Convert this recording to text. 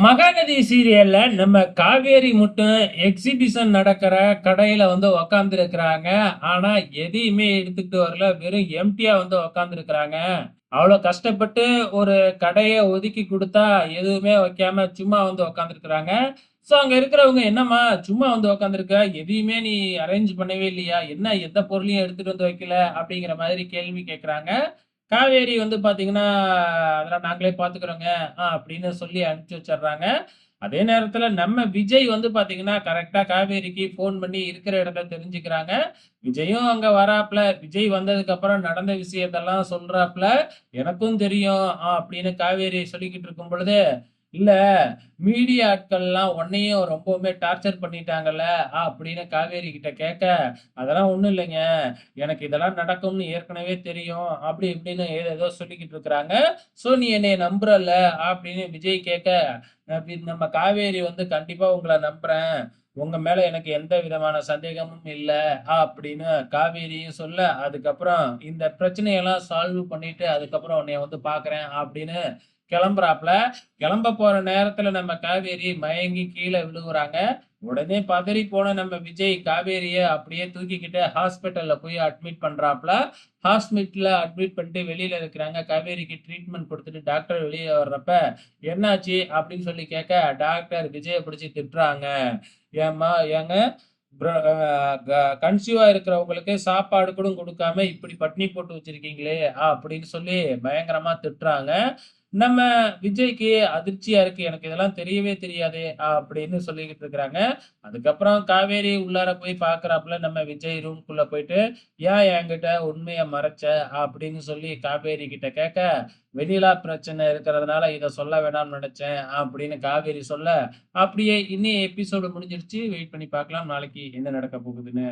மகாநதி சீரியல்ல நம்ம காவேரி மட்டும் எக்ஸிபிஷன் நடக்கிற கடையில வந்து உக்காந்துருக்கிறாங்க. ஆனா, எதையுமே எடுத்துக்கிட்டு வரல. வெறும் எம்டியாக வந்து உக்காந்துருக்கிறாங்க. அவ்வளோ கஷ்டப்பட்டு ஒரு கடையை ஒதுக்கி கொடுத்தா எதுவுமே வைக்காம சும்மா வந்து உக்காந்துருக்கிறாங்க. ஸோ, அங்கே இருக்கிறவங்க, "என்னம்மா சும்மா வந்து உக்காந்துருக்க. எதையுமே நீ அரேஞ்ச் பண்ணவே இல்லையா? என்ன எந்த பொருளையும் எடுத்துட்டு வந்து வைக்கல?" அப்படிங்கிற மாதிரி கேள்வி கேட்குறாங்க. காவேரி வந்து பார்த்தீங்கன்னா, "அதெல்லாம் நாங்களே பார்த்துக்கிறோங்க" அப்படின்னு சொல்லி அனுப்பிச்சு வச்சிடுறாங்க அதே நேரத்துல நம்ம விஜய் வந்து பார்த்தீங்கன்னா, கரெக்டா காவேரிக்கு ஃபோன் பண்ணி இருக்கிற இடத்த தெரிஞ்சுக்கிறாங்க. விஜயும் அங்க வராப்ல. விஜய் வந்ததுக்கப்புறம் நடந்த விஷயத்தெல்லாம் சொல்றாப்ல. "எனக்கும் தெரியும்" அப்படின்னு காவேரி சொல்லிக்கிட்டு இருக்கும் பொழுது, "இல்ல மீடியா ஆட்கள்லாம் உன்னையும் ரொம்பவுமே டார்ச்சர் பண்ணிட்டாங்கல்ல" அப்படின்னு காவேரி கிட்ட கேட்க, "அதெல்லாம் ஒண்ணும் இல்லைங்க. எனக்கு இதெல்லாம் நடக்கும்னு ஏற்கனவே தெரியும்" அப்படி இப்படின்னு ஏதோ சொல்லிக்கிட்டு இருக்கிறாங்க. "ஸோ, நீ என்னைய நம்புறல்ல" அப்படின்னு விஜய் கேட்க, நம்ம காவேரி வந்து கண்டிப்பா உங்களை நம்புறேன். உங்க மேல எனக்கு எந்த விதமான சந்தேகமும் இல்ல" அப்படின்னு காவேரியும் சொல்ல, அதுக்கப்புறம் இந்த பிரச்சனையெல்லாம் சால்வ் பண்ணிட்டு, அதுக்கப்புறம் உன்னைய வந்து பாக்குறேன் அப்படின்னு கிளம்புறாப்ல. கிளம்ப போற நேரத்துல நம்ம காவேரி மயங்கி கீழே விழுகுறாங்க. உடனே பதறி போன நம்ம விஜய் காவேரிய அப்படியே தூக்கிக்கிட்டு ஹாஸ்பிட்டல்ல போய் அட்மிட் பண்றாப்ல. ஹாஸ்பிட்டல்ல அட்மிட் பண்ணிட்டு வெளியில இருக்கிறாங்க. காவேரிக்கு ட்ரீட்மெண்ட் கொடுத்துட்டு டாக்டர் வெளியே வர்றப்ப, "என்னாச்சு?" அப்படின்னு சொல்லி கேட்க, டாக்டர் விஜயை பிடிச்சி திட்டுறாங்க. "ஏம்மா ஏங்க கன்சியூவா க இருக்கிறவங்களுக்கு சாப்பாடு கூட கொடுக்காம இப்படி பட்டினி போட்டு வச்சிருக்கீங்களே" அப்படின்னு சொல்லி பயங்கரமா திட்டுறாங்க. நம்ம விஜய்க்கு அதிர்ச்சியா இருக்கு. "எனக்கு இதெல்லாம் தெரியவே தெரியாது அப்படின்னு சொல்லிக்கிட்டு இருக்கிறாங்க. அதுக்கப்புறம் காவேரி உள்ளார போய் பாக்குறாப்புல நம்ம விஜய் ரூம்குள்ள போயிட்டு, "ஏன் என்கிட்ட உண்மைய மறைச்ச?" அப்படின்னு சொல்லி காவேரி கிட்ட கேட்க, வெளியிலா பிரச்சனை இருக்கிறதுனால இத சொல்ல வேணாம்னு நினைச்சேன் அப்படின்னு காவேரி சொல்ல, அப்படியே இன்னைய எபிசோடு முடிஞ்சிருச்சு. வெயிட் பண்ணி பார்க்கலாம் நாளைக்கு என்ன நடக்க போகுதுன்னு.